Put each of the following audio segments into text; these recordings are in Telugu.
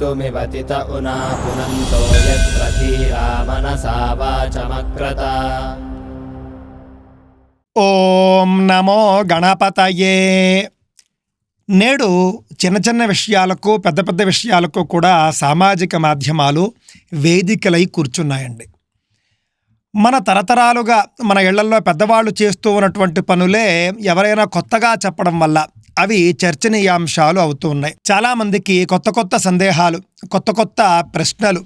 कर्तुमिवतित उना पुनन्तो यत्र धीरा मनसा वाचमक्रत ఓం నమో గణపతయే నేడు చిన్న చిన్న విషయాలకు పెద్ద పెద్ద విషయాలకు కూడా సామాజిక మాధ్యమాలు వేదికలై కూర్చున్నాయండి మన తరతరాలుగా మన ఇళ్లల్లో పెద్దవాళ్ళు చేస్తూ ఉన్నటువంటి పనులే ఎవరైనా కొత్తగా చెప్పడం వల్ల అవి చర్చనీయాంశాలు అవుతూ ఉన్నాయి. చాలామందికి కొత్త కొత్త సందేహాలు కొత్త కొత్త ప్రశ్నలు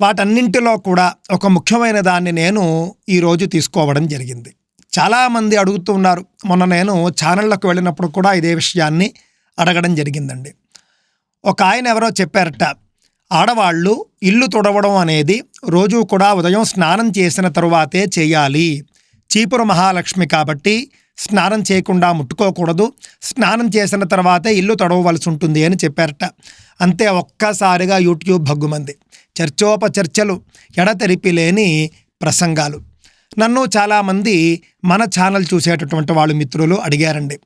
వాటన్నింటిలో కూడా ఒక ముఖ్యమైన దాన్ని నేను ఈరోజు తీసుకోవడం జరిగింది. చాలామంది అడుగుతున్నారు మొన్న నేను ఛానళ్ళకు వెళ్ళినప్పుడు కూడా ఇదే విషయాన్ని అడగడం జరిగిందండి. ఒక ఆయన ఎవరో చెప్పారట ఆడవాళ్ళు ఇల్లు తుడవడం అనేది రోజు కూడా ఉదయం స్నానం చేసిన తరువాతే చేయాలి. చీపురు మహాలక్ష్మి కాబట్టి స్నానం చేయకుండా ముట్టుకోకూడదు. స్నానం చేసిన తర్వాతే ఇల్లు తడవవలసి ఉంటుంది అని చెప్పారట. అంతే ఒక్కసారిగా యూట్యూబ్ భగ్గుమంది. చర్చోపచర్చలు ఎడతెరిపి లేని ప్రసంగాలు. నన్ను చాలామంది మన ఛానల్ చూసేటటువంటి వాళ్ళు మిత్రులు అడిగారండి.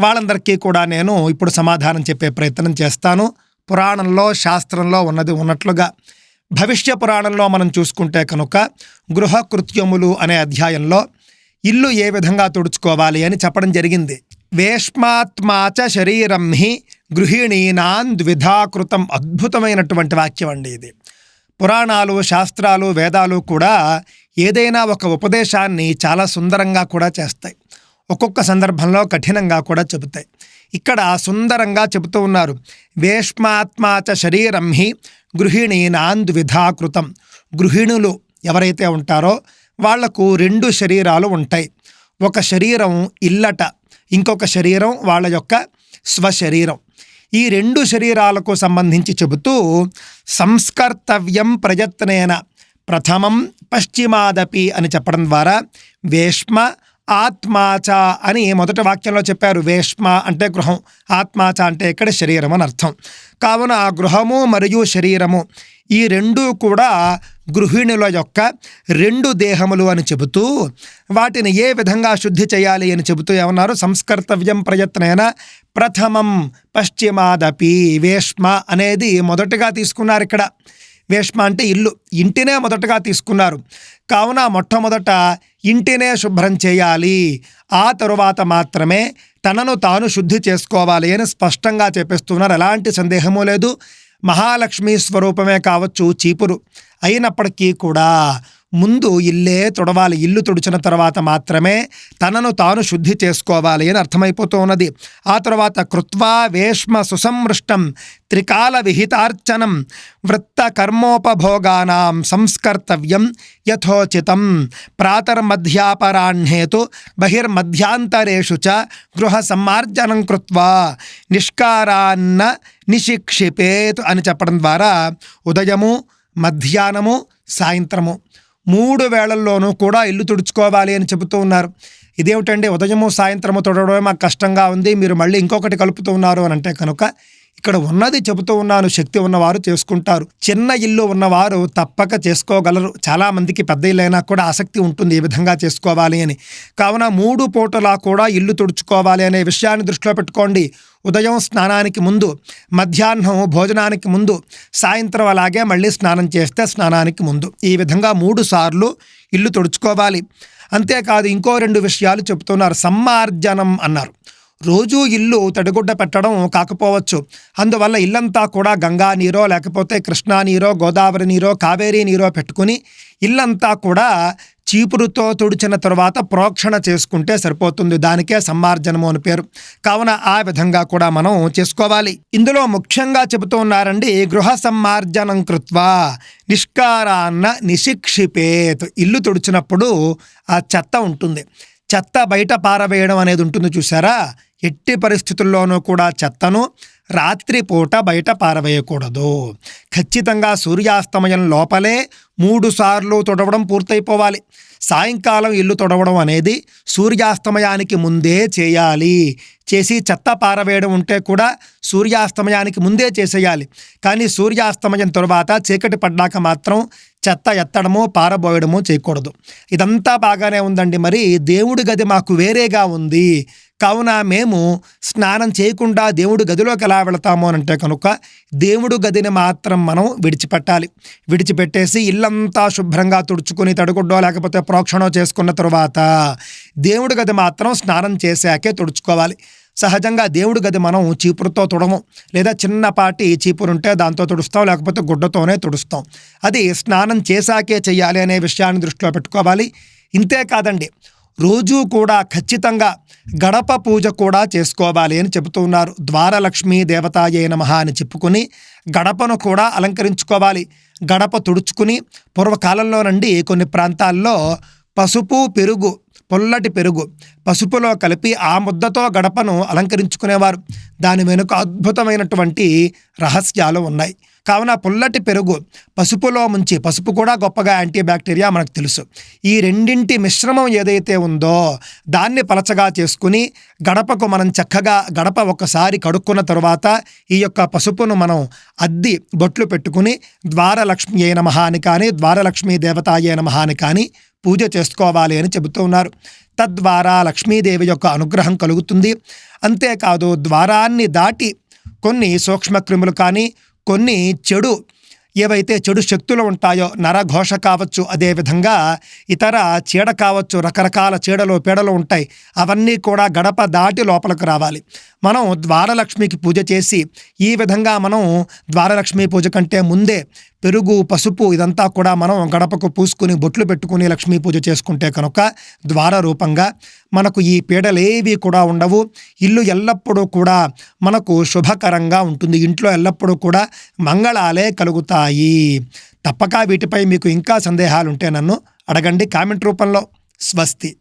వాళ్ళందరికీ కూడా నేను ఇప్పుడు సమాధానం చెప్పే ప్రయత్నం చేస్తాను. పురాణంలో శాస్త్రంలో ఉన్నది ఉన్నట్లుగా. భవిష్య పురాణంలో మనం చూసుకుంటే కనుక గృహకృత్యములు అనే అధ్యాయంలో ఇల్లు ఏ విధంగా తుడుచుకోవాలి అని చెప్పడం జరిగింది. వేష్మాత్మాచ శరీరం హి గృహిణీనాన్ ద్విధాకృతం అద్భుతమైనటువంటి వాక్యం అండి ఇది. పురాణాలు శాస్త్రాలు వేదాలు కూడా ఏదైనా ఒక ఉపదేశాన్ని చాలా సుందరంగా కూడా చేస్తాయి. ఒక్కొక్క సందర్భంలో కఠినంగా కూడా చెబుతాయి. ఇక్కడ సుందరంగా చెబుతూ ఉన్నారు. వేష్మాత్మాచ శరీరం హి గృహిణీనాంద్విధాకృతం గృహిణులు ఎవరైతే ఉంటారో వాళ్ళకు రెండు శరీరాలు ఉంటాయి. ఒక శరీరం ఇల్లట ఇంకొక శరీరం వాళ్ళ యొక్క స్వశరీరం. ఈ రెండు శరీరాలకు సంబంధించి చెబుతూ సంస్కర్తవ్యం ప్రయత్నేన ప్రథమం పశ్చిమాదపి అని చెప్పడం ద్వారా వేష్మ ఆత్మాచ అని మొదటి వాక్యంలో చెప్పారు. వేష్మ అంటే గృహం ఆత్మాచ అంటే ఇక్కడ శరీరం అని అర్థం. కావున గృహము మరియు శరీరము ఈ రెండూ కూడా గృహిణుల యొక్క రెండు దేహములు అని చెబుతూ వాటిని ఏ విధంగా శుద్ధి చేయాలి అని చెబుతూ ఏమన్నారు? సంస్కర్తవ్యం ప్రయత్నైన ప్రథమం పశ్చిమాదపి వేష్మ అనేది మొదటగా తీసుకున్నారు ఇక్కడ. వేష్మ అంటే ఇల్లు. ఇంటినే మొదటగా తీసుకున్నారు. కావున మొట్టమొదట ఇంటినే శుభ్రం చేయాలి. ఆ తరువాత మాత్రమే తనను తాను శుద్ధి చేసుకోవాలి అని స్పష్టంగా చెప్పేస్తున్నారు. ఎలాంటి సందేహమూ లేదు. మహాలక్ష్మి స్వరూపమే కావచ్చు చీపురు. అయినప్పటికీ కూడా ముందు ఇల్లే తుడవాలి. ఇల్లు తుడిచిన తర్వాత మాత్రమే తనను తాను శుద్ధి చేసుకోవాలి అని అర్థమైపోతూ ఉన్నది. ఆ తర్వాత కృత్వా వేష్మ సుసంమృష్టం త్రికాల విహితార్చనం వృత్త కర్మోపభోగానాం సంస్కర్తవ్యం యథోచితం. ప్రాతర్మధ్యాపరాహ్నేతు బహిర్మధ్యాంతరేషు చ గృహ సమ్మార్జనం కృత్వా నిష్కారాన్న నిశిక్షిపేత్ అని చెప్పడం ద్వారా ఉదయము మధ్యాహ్నము సాయంత్రము మూడు వేళల్లోనూ కూడా ఇల్లు తుడుచుకోవాలి అని చెబుతూ ఉన్నారు. ఇదేమిటండి? ఉదయము సాయంత్రము తుడవడమే మాకు కష్టంగా ఉంది. మీరు మళ్ళీ ఇంకొకటి కలుపుతూ ఉన్నారు అని అంటే కనుక ఇక్కడ ఉన్నది చెబుతూ ఉన్నాను శక్తి ఉన్నవారు చేసుకుంటారు. చిన్న ఇల్లు ఉన్నవారు తప్పక చేసుకోగలరు. చాలా మందికి పెద్ద ఇల్లైనా కూడా ఆసక్తి ఉంటుంది ఈ విధంగా చేసుకోవాలి అని. కావున మూడు పూటలా కూడా ఇల్లు తుడుచుకోవాలి అనే విషయాన్ని దృష్టిలో పెట్టుకోండి. ఉదయం స్నానానికి ముందు మధ్యాహ్నం భోజనానికి ముందు సాయంత్రం అలాగే మళ్ళీ స్నానం చేస్తే స్నానానికి ముందు. ఈ విధంగా మూడు సార్లు ఇల్లు తుడుచుకోవాలి. అంతేకాదు ఇంకో రెండు విషయాలు చెబుతున్నారు. సమ్మార్జనం అన్నారు. రోజూ ఇల్లు తడిగుడ్డ పెట్టడం కాకపోవచ్చు. అందువల్ల ఇల్లంతా కూడా గంగా నీరో లేకపోతే కృష్ణా నీరో గోదావరి నీరో కావేరీ నీరో పెట్టుకుని ఇల్లంతా కూడా చీపురుతో తుడిచిన తర్వాత ప్రోక్షణ చేసుకుంటే సరిపోతుంది. దానికే సమ్మార్జనము అని పేరు. కావున ఆ విధంగా కూడా మనం చేసుకోవాలి. ఇందులో ముఖ్యంగా చెబుతూ ఉన్నారండి గృహ సమ్మార్జనం కృత్వా నిష్కారాన్న నిశిక్షిపేత్. ఇల్లు తుడిచినప్పుడు ఆ చెత్త ఉంటుంది. చెత్త బయట పారవేయడం అనేది ఉంటుంది చూసారా ఎట్టి పరిస్థితుల్లోనూ కూడా చెత్తను రాత్రిపూట బయట పారవేయకూడదు. ఖచ్చితంగా సూర్యాస్తమయం లోపలే మూడు సార్లు తొడవడం పూర్తయిపోవాలి. సాయంకాలం ఇల్లు తొడవడం అనేది సూర్యాస్తమయానికి ముందే చేయాలి. చేసి చెత్త పారవేయడం ఉంటే కూడా సూర్యాస్తమయానికి ముందే చేసేయాలి. కానీ సూర్యాస్తమయం తరువాత చీకటి పడ్డాక మాత్రం చెత్త ఎత్తడము పారబోయడము చేయకూడదు. ఇదంతా బాగానే ఉందండి. మరి దేవుడి గది మాకు వేరేగా ఉంది. కావున మేము స్నానం చేయకుండా దేవుడు గదిలోకి ఎలా వెళతాము అని అంటే కనుక దేవుడు గదిని మాత్రం మనం విడిచిపెట్టాలి. విడిచిపెట్టేసి ఇల్లంతా శుభ్రంగా తుడుచుకుని తడుగుడ్డో లేకపోతే ప్రోక్షణో చేసుకున్న తరువాత దేవుడి గది మాత్రం స్నానం చేశాకే తుడుచుకోవాలి. సహజంగా దేవుడి గది మనం చీపురుతో తుడము లేదా చిన్నపాటి చీపురు ఉంటే దాంతో తుడుస్తాం లేకపోతే గుడ్డతోనే తుడుస్తాం. అది స్నానం చేశాకే చేయాలి అనే విషయాన్ని దృష్టిలో పెట్టుకోవాలి. ఇంతే కాదండి. రోజూ కూడా ఖచ్చితంగా గడప పూజ కూడా చేసుకోవాలి అని చెబుతున్నారు ద్వారలక్ష్మీ దేవతాయే నమః అని చెప్పుకుని గడపను కూడా అలంకరించుకోవాలి. గడప తుడుచుకుని పూర్వకాలంలో నుండి కొన్ని ప్రాంతాల్లో పసుపు పెరుగు పొల్లటి పెరుగు పసుపులో కలిపి ఆ ముద్దతో గడపను అలంకరించుకునేవారు. దాని వెనుక అద్భుతమైనటువంటి రహస్యాలు ఉన్నాయి. కావున పుల్లటి పెరుగు పసుపులో ముంచి పసుపు కూడా గొప్పగా యాంటీ బ్యాక్టీరియా మనకు తెలుసు. ఈ రెండింటి మిశ్రమం ఏదైతే ఉందో దాన్ని పలచగా చేసుకుని గడపకు మనం చక్కగా గడప ఒకసారి కడుక్కున్న తరువాత ఈ యొక్క పసుపును మనం అద్ది బొట్లు పెట్టుకుని ద్వారలక్ష్మి అయిన మహాని కానీ ద్వారలక్ష్మీ దేవతాయే నమః అని కానీ పూజ చేసుకోవాలి అని చెబుతూ ఉన్నారు. తద్వారా లక్ష్మీదేవి యొక్క అనుగ్రహం కలుగుతుంది. అంతేకాదు ద్వారాన్ని దాటి కొన్ని సూక్ష్మక్రిములు కానీ కొన్ని చెడు ఏవైతే చెడు శక్తులు ఉంటాయో నరఘోష కావచ్చు అదేవిధంగా ఇతర చీడ కావచ్చు రకరకాల చీడలు పీడలు ఉంటాయి. అవన్నీ కూడా గడప దాటి లోపలికి రావాలి. మనం ద్వారలక్ష్మికి పూజ చేసి ఈ విధంగా మనం ద్వారలక్ష్మి పూజ కంటే ముందే పెరుగు పసుపు ఇదంతా కూడా మనం గడపకు పూసుకుని బొట్లు పెట్టుకుని లక్ష్మీ పూజ చేసుకుంటే కనుక ద్వార రూపంగా మనకు ఈ పీడలేవి కూడా ఉండవు. ఇల్లు ఎల్లప్పుడూ కూడా మనకు శుభకరంగా ఉంటుంది. ఇంట్లో ఎల్లప్పుడూ కూడా మంగళాలే కలుగుతాయి. తప్పక వీటిపై మీకు ఇంకా సందేహాలు ఉంటే నన్ను అడగండి. కామెంట్ రూపంలో. స్వస్తి.